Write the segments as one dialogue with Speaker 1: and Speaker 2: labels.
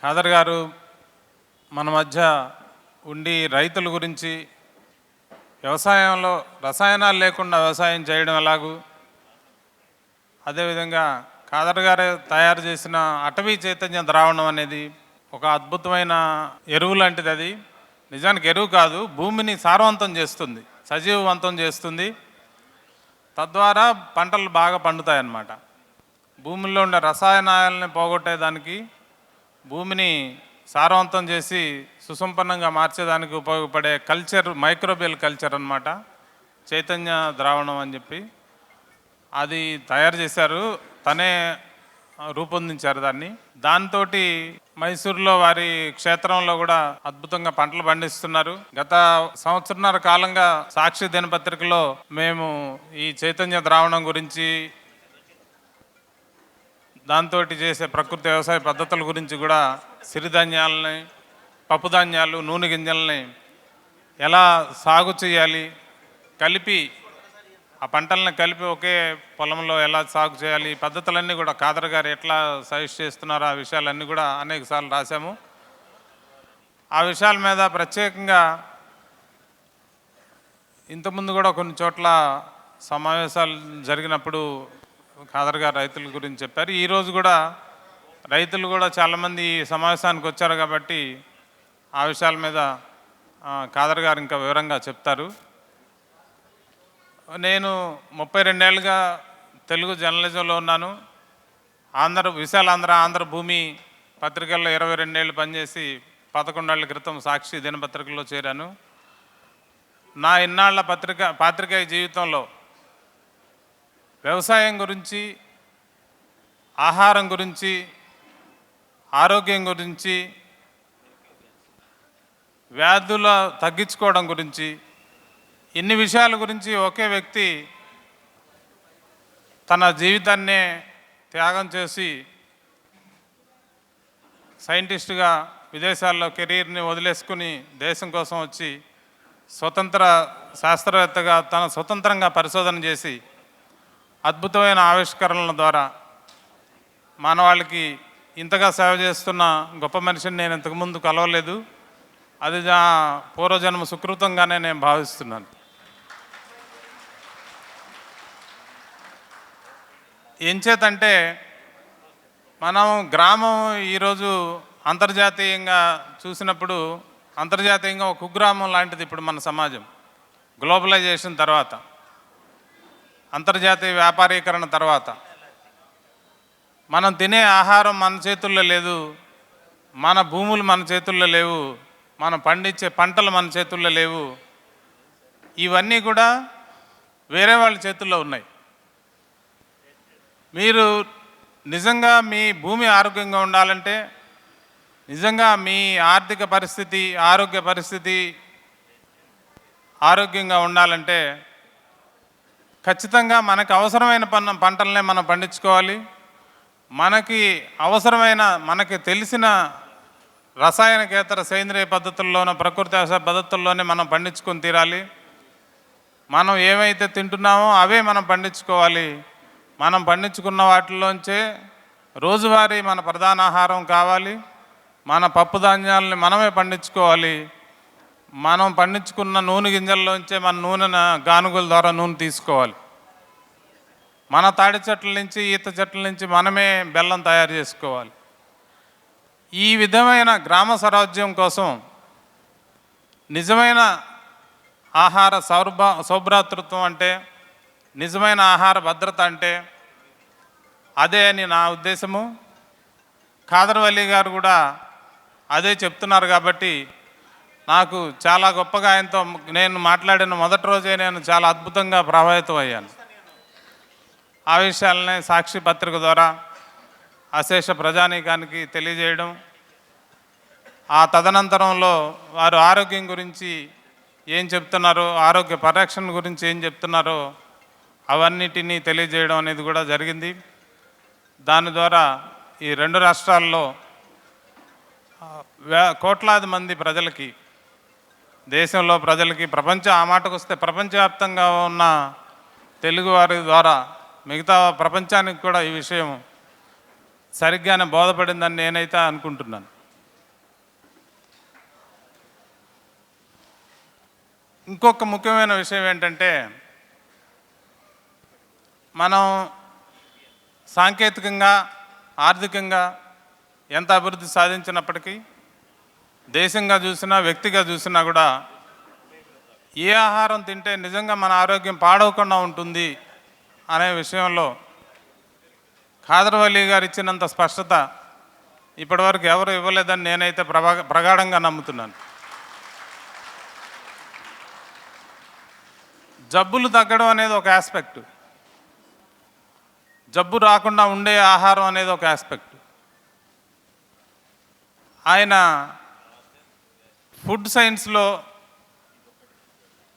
Speaker 1: ఖాదర్ గారు మన మధ్య ఉండి రైతుల గురించి వ్యవసాయంలో రసాయనాలు లేకుండా వ్యవసాయం చేయడం ఎలాగూ? అదేవిధంగా ఖాదర్ గారే తయారు చేసిన అటవీ చైతన్య ద్రావణం అనేది ఒక అద్భుతమైన ఎరువు లాంటిది అది. నిజానికి ఎరువు కాదు భూమిని సారవంతం చేస్తుంది సజీవవంతం చేస్తుంది. తద్వారా పంటలు బాగా పండుతాయి అన్నమాట భూమిలో ఉండే రసాయనాలని పోగొట్టేదానికి భూమిని సారవంతం చేసి సుసంపన్నంగా మార్చేదానికి ఉపయోగపడే కల్చర్ మైక్రోబియల్ కల్చర్ అన్నమాట. చైతన్య ద్రావణం అని చెప్పి. అది తయారు చేశారు. తనే రూపొందించారు దాన్ని. దాంతో మైసూరులో వారి క్షేత్రంలో కూడా అద్భుతంగా పంటలు పండిస్తున్నారు. గత సంవత్సరన్నర కాలంగా సాక్షి దినపత్రికలో మేము ఈ చైతన్య ద్రావణం గురించి దాంతో చేసే ప్రకృతి వ్యవసాయ పద్ధతుల గురించి కూడా సిరిధాన్యాలని పప్పుధాన్యాలు నూనె గింజల్ని ఎలా సాగు చేయాలి కలిపి ఆ పంటలను కలిపి ఒకే పొలంలో ఎలా సాగు చేయాలి ఈ పద్ధతులన్నీ కూడా కాదర్ గారు ఎట్లా సజెస్ట్ చేస్తున్నారో ఆ విషయాలన్నీ కూడా అనేక సార్లు రాశాము. ఆ విషయాల మీద ప్రత్యేకంగా ఇంతకుముందు కూడా కొన్ని చోట్ల సమావేశాలు జరిగినప్పుడు ఖాదర్ గారు రైతుల గురించి చెప్పారు. ఈరోజు కూడా రైతులు కూడా చాలామంది ఈ సమావేశానికి వచ్చారు కాబట్టి ఆ విషయాల మీద ఖాదర్ గారు ఇంకా వివరంగా చెప్తారు. నేను ముప్పై రెండేళ్ళుగా తెలుగు జర్నలిజంలో ఉన్నాను. ఆంధ్ర విశాలాంధ్ర ఆంధ్ర భూమి పత్రికల్లో ఇరవై రెండేళ్ళు పనిచేసి పదకొండేళ్ళ క్రితం సాక్షి దినపత్రికలో చేరాను. నా ఇన్నాళ్ళ పత్రిక పాత్రికేయ జీవితంలో వ్యవసాయం గురించి ఆహారం గురించి ఆరోగ్యం గురించి వ్యాధుల తగ్గించుకోవడం గురించి ఇన్ని విషయాల గురించి ఒకే వ్యక్తి తన జీవితాన్నే త్యాగం చేసి సైంటిస్టుగా విదేశాల్లో కెరీర్ని వదిలేసుకుని దేశం కోసం వచ్చి స్వతంత్ర శాస్త్రవేత్తగా తన స్వతంత్రంగా పరిశోధన చేసి అద్భుతమైన ఆవిష్కరణల ద్వారా మానవాళికి ఇంతగా సేవ చేస్తున్న గొప్ప మనిషిని నేను ఇంతకుముందు కలవలేదు. అది పూర్వజన్మ సుకృతంగానే నేను భావిస్తున్నాను. ఎంచేతంటే మనం గ్రామం ఈరోజు అంతర్జాతీయంగా చూసినప్పుడు అంతర్జాతీయంగా ఒక కుగ్రామం లాంటిది ఇప్పుడు మన సమాజం. గ్లోబలైజేషన్ తర్వాత. అంతర్జాతీయ వ్యాపారీకరణ తర్వాత మనం తినే ఆహారం మన చేతుల్లో లేదు మన భూములు మన చేతుల్లో లేవు మనం పండించే పంటలు మన చేతుల్లో లేవు. ఇవన్నీ కూడా వేరే వాళ్ళ చేతుల్లో ఉన్నాయి. మీరు నిజంగా మీ భూమి ఆరోగ్యంగా ఉండాలంటే నిజంగా మీ ఆర్థిక పరిస్థితి ఆరోగ్య పరిస్థితి ఆరోగ్యంగా ఉండాలంటే ఖచ్చితంగా మనకు అవసరమైన పన్న పంటలనే మనం పండించుకోవాలి. మనకి అవసరమైన మనకి తెలిసిన రసాయనకేతర సేంద్రియ పద్ధతుల్లోనూ ప్రకృతి వ్యవసాయ పద్ధతుల్లోనే మనం పండించుకొని తీరాలి. మనం ఏమైతే తింటున్నామో అవే మనం పండించుకోవాలి. మనం పండించుకున్న వాటిలోంచే రోజువారీ మన ప్రధాన ఆహారం కావాలి. మన పప్పు ధాన్యాలని మనమే పండించుకోవాలి. మనం పండించుకున్న నూనె గింజల్లోంచే మన నూనెను గానుగుల ద్వారా నూనె తీసుకోవాలి. మన తాడి చెట్ల నుంచి ఈత చెట్ల నుంచి మనమే బెల్లం తయారు చేసుకోవాలి. ఈ విధమైన గ్రామ స్వరాజ్యం కోసం నిజమైన ఆహార సౌర్భ సౌభ్రాతృత్వం అంటే నిజమైన ఆహార భద్రత అంటే అదే అని నా ఉద్దేశము. ఖాదర్ గారు కూడా అదే చెప్తున్నారు కాబట్టి నాకు చాలా గొప్పగా ఆయనతో నేను మాట్లాడిన మొదటి రోజే నేను చాలా అద్భుతంగా ప్రభావితం అయ్యాను. ఆ విషయాలనే సాక్షి పత్రిక ద్వారా అశేష ప్రజానీకానికి తెలియజేయడం ఆ తదనంతరంలో వారు ఆరోగ్యం గురించి ఏం చెప్తున్నారో ఆరోగ్య పరిరక్షణ గురించి ఏం చెప్తున్నారో అవన్నిటినీ తెలియజేయడం అనేది కూడా జరిగింది. దాని ద్వారా ఈ రెండు రాష్ట్రాల్లో వే- కోట్లాది మంది ప్రజలకి దేశంలో ప్రజలకి ప్రపంచ ఆ మాటకు వస్తే ప్రపంచవ్యాప్తంగా ఉన్న తెలుగువారి ద్వారా మిగతా ప్రపంచానికి కూడా ఈ విషయం సరిగ్గానే బోధపడిందని నేనైతే అనుకుంటున్నాను. ఇంకొక ముఖ్యమైన విషయం ఏంటంటే మనం సాంకేతికంగా ఆర్థికంగా ఎంత అభివృద్ధి సాధించినప్పటికీ దేశంగా చూసినా వ్యక్తిగా చూసినా కూడా ఏ ఆహారం తింటే నిజంగా మన ఆరోగ్యం పాడవకుండా ఉంటుంది అనే విషయంలో ఖాదర్వల్లి గారు ఇచ్చినంత స్పష్టత ఇప్పటివరకు ఎవరు ఇవ్వలేదని నేనైతే ప్రభా ప్రగాఢంగా నమ్ముతున్నాను. జబ్బులు తగ్గడం అనేది ఒక ఆస్పెక్ట్ జబ్బు రాకుండా ఉండే ఆహారం అనేది ఒక ఆస్పెక్ట్ ఆయన ఫుడ్ సైన్స్లో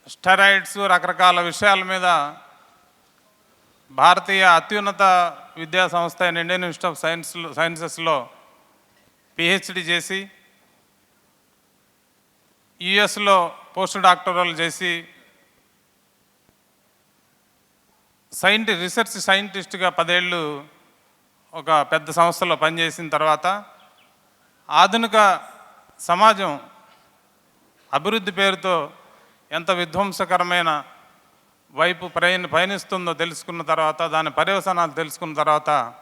Speaker 1: స్టెరాయిడ్స్ రకరకాల విషయాల మీద భారతీయ అత్యున్నత విద్యా సంస్థ అయిన ఇండియన్ ఇన్స్టిట్యూట్ ఆఫ్ సైన్స్ సైన్సెస్లో పిహెచ్డి చేసి యుఎస్లో పోస్ట్ డాక్టరల్ చేసి సైంటి రీసెర్చ్ సైంటిస్ట్గా పదేళ్ళు ఒక పెద్ద సంస్థలో పనిచేసిన తర్వాత ఆధునిక సమాజం అభివృద్ధి పేరుతో ఎంత విధ్వంసకరమైన వైపు ప్రయాణ పయనిస్తుందో తెలుసుకున్న తర్వాత దాని పర్యవసనాలు తెలుసుకున్న తర్వాత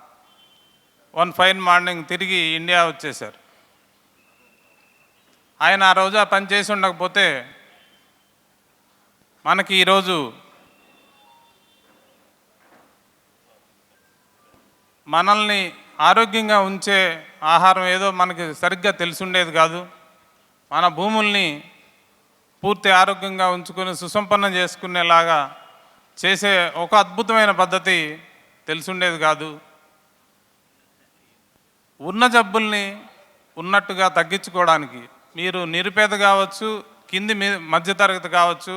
Speaker 1: వన్ ఫైన్ మార్నింగ్ తిరిగి ఇండియా వచ్చేశారు. ఆయన ఆ రోజు ఆ పని చేసి ఉండకపోతే మనకి ఈరోజు మనల్ని ఆరోగ్యంగా ఉంచే ఆహారం ఏదో మనకి సరిగ్గా తెలిసి ఉండేది కాదు. మన భూముల్ని పూర్తి ఆరోగ్యంగా ఉంచుకొని సుసంపన్నం చేసుకునేలాగా చేసే ఒక అద్భుతమైన పద్ధతి తెలుసుండేది కాదు. ఉన్న జబ్బుల్ని ఉన్నట్టుగా తగ్గించుకోవడానికి మీరు నిరుపేద కావచ్చు కింది మీ మధ్యతరగతి కావచ్చు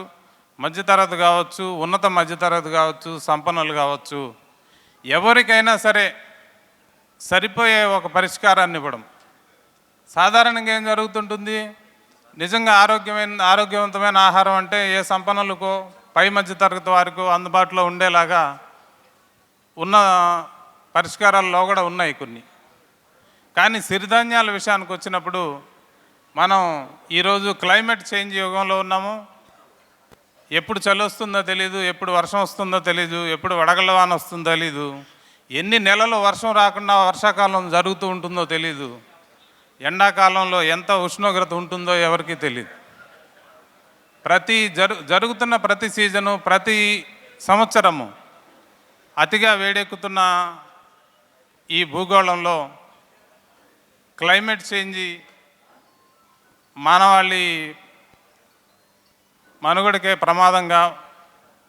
Speaker 1: మధ్యతరగతి కావచ్చు ఉన్నత మధ్యతరగతి కావచ్చు సంపన్నులు కావచ్చు ఎవరికైనా సరే సరిపోయే ఒక పరిష్కారాన్ని ఇవ్వడం. సాధారణంగా ఏం జరుగుతుంటుంది? నిజంగా ఆరోగ్యమైన ఆరోగ్యవంతమైన ఆహారం అంటే ఏ సంపన్నులకో పై మధ్య తరగతి వారికో అందుబాటులో ఉండేలాగా ఉన్న పరిష్కారాల్లో కూడా ఉన్నాయి కొన్ని. కానీ సిరిధాన్యాల విషయానికి వచ్చినప్పుడు మనం ఈరోజు క్లైమేట్ చేంజ్ యుగంలో ఉన్నాము. ఎప్పుడు చలి వస్తుందో తెలీదు ఎప్పుడు వర్షం వస్తుందో తెలీదు ఎప్పుడు వడగళ్ళ వాన వస్తుందో తెలీదు ఎన్ని నెలలు వర్షం రాకుండా వర్షాకాలం జరుగుతూ ఉంటుందో తెలీదు. ఎండాకాలంలో ఎంత ఉష్ణోగ్రత ఉంటుందో ఎవరికీ తెలియదు ప్రతి జరు జరుగుతున్న ప్రతి సీజను ప్రతి సంవత్సరము అతిగా వేడెక్కుతున్న ఈ భూగోళంలో క్లైమేట్ చేంజ్ మానవాళి మనుగడకే ప్రమాదంగా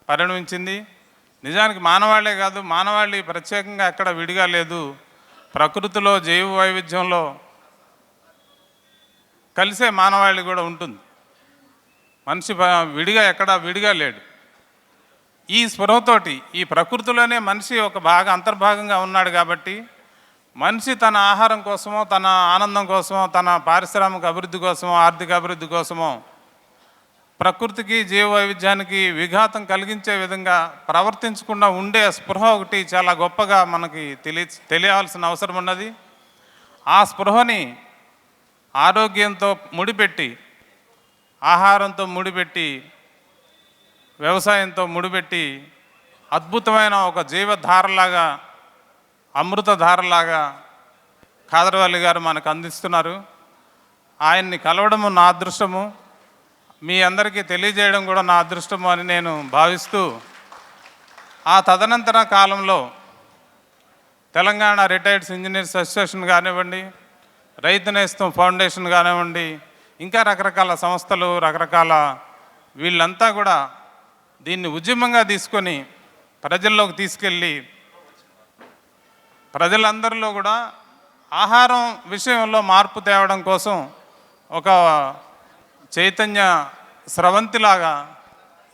Speaker 1: పరిణమించింది. నిజానికి మానవాళే కాదు మానవాళి ప్రత్యేకంగా ఎక్కడ విడిగా లేదు. ప్రకృతిలో జైవ వైవిధ్యంలో కలిసే మానవాళి కూడా ఉంటుంది. మనిషి విడిగా ఎక్కడా విడిగా లేడు. ఈ స్పృహతోటి ఈ ప్రకృతిలోనే మనిషి ఒక భాగ అంతర్భాగంగా ఉన్నాడు కాబట్టి మనిషి తన ఆహారం కోసమో తన ఆనందం కోసమో తన పారిశ్రామిక అభివృద్ధి కోసమో ఆర్థిక అభివృద్ధి కోసమో ప్రకృతికి జీవ వైవిధ్యానికి విఘాతం కలిగించే విధంగా ప్రవర్తించకుండా ఉండే స్పృహ ఒకటి చాలా గొప్పగా మనకి తెలియ తెలియాల్సిన అవసరం ఉన్నది. ఆ స్పృహని ఆరోగ్యంతో ముడిపెట్టి ఆహారంతో ముడిపెట్టి వ్యవసాయంతో ముడిపెట్టి అద్భుతమైన ఒక జీవధారలాగా అమృతధారలాగా ఖాదరవల్లి గారు మనకు అందిస్తున్నారు. ఆయన్ని కలవడము నా అదృష్టము. మీ అందరికీ తెలియజేయడం కూడా నా అదృష్టము అని నేను భావిస్తూ ఆ తదనంతర కాలంలో తెలంగాణ రిటైర్డ్స్ ఇంజనీర్స్ అసోసియేషన్ కానివ్వండి రైతు నేస్తం ఫౌండేషన్ కానివ్వండి ఇంకా రకరకాల సంస్థలు రకరకాల వీళ్ళంతా కూడా దీన్ని ఉద్యమంగా తీసుకొని ప్రజల్లోకి తీసుకెళ్ళి ప్రజలందరిలో కూడా ఆహారం విషయంలో మార్పు తేవడం కోసం ఒక చైతన్య స్రవంతిలాగా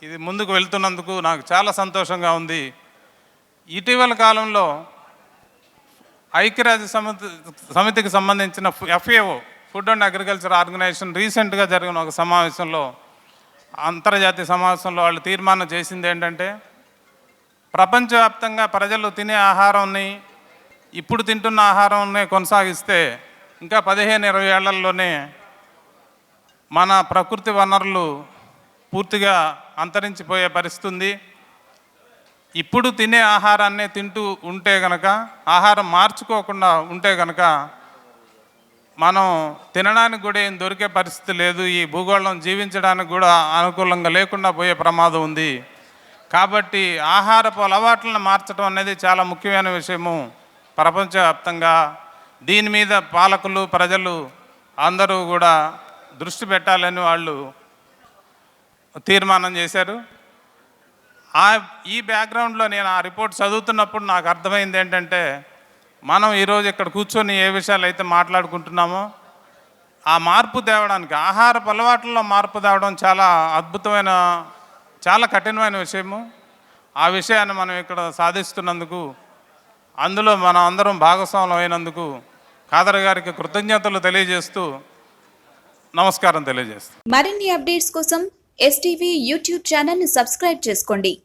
Speaker 1: ఇది ముందుకు వెళ్తున్నందుకు నాకు చాలా సంతోషంగా ఉంది. ఇటీవల కాలంలో ఐక్యరాజ్య సమితి సమితికి సంబంధించిన FAO food and agriculture organisation రీసెంట్గా జరిగిన ఒక సమావేశంలో అంతర్జాతీయ సమావేశంలో వాళ్ళు తీర్మానం చేసింది ఏంటంటే ప్రపంచవ్యాప్తంగా ప్రజలు తినే ఆహారాన్ని ఇప్పుడు తింటున్న ఆహారాన్ని కొనసాగిస్తే ఇంకా పదిహేను ఇరవై ఏళ్ళలోనే మన ప్రకృతి వనరులు పూర్తిగా అంతరించిపోయే పరిస్థితి ఉంది. ఇప్పుడు తినే ఆహారాన్నే తింటూ ఉంటే గనక ఆహారం మార్చుకోకుండా ఉంటే గనక మనం తినడానికి కూడా ఏం దొరికే పరిస్థితి లేదు. ఈ భూగోళం జీవించడానికి కూడా అనుకూలంగా లేకుండా పోయే ప్రమాదం ఉంది. కాబట్టి ఆహారపు అలవాట్లను మార్చడం అనేది చాలా ముఖ్యమైన విషయము ప్రపంచవ్యాప్తంగా. దీని మీద పాలకులు ప్రజలు అందరూ కూడా దృష్టి పెట్టాలని వాళ్ళు తీర్మానం చేశారు. ఆ ఈ బ్యాక్గ్రౌండ్లో నేను ఆ రిపోర్ట్ చదువుతున్నప్పుడు నాకు అర్థమైంది ఏంటంటే మనం ఈరోజు ఇక్కడ కూర్చొని ఏ విషయాలు అయితే మాట్లాడుకుంటున్నామో ఆ మార్పు తేవడానికి ఆహారపు అలవాట్లలో మార్పు తేవడం చాలా అద్భుతమైన చాలా కఠినమైన విషయము. ఆ విషయాన్ని మనం ఇక్కడ సాధిస్తున్నందుకు అందులో మనం అందరం భాగస్వాములం అయినందుకు ఖాదర్ గారికి కృతజ్ఞతలు తెలియజేస్తూ నమస్కారం తెలియజేస్తాం.
Speaker 2: మరిన్ని అప్డేట్స్ కోసం ఎస్టీవీ యూట్యూబ్ ఛానల్ని సబ్స్క్రైబ్ చేసుకోండి.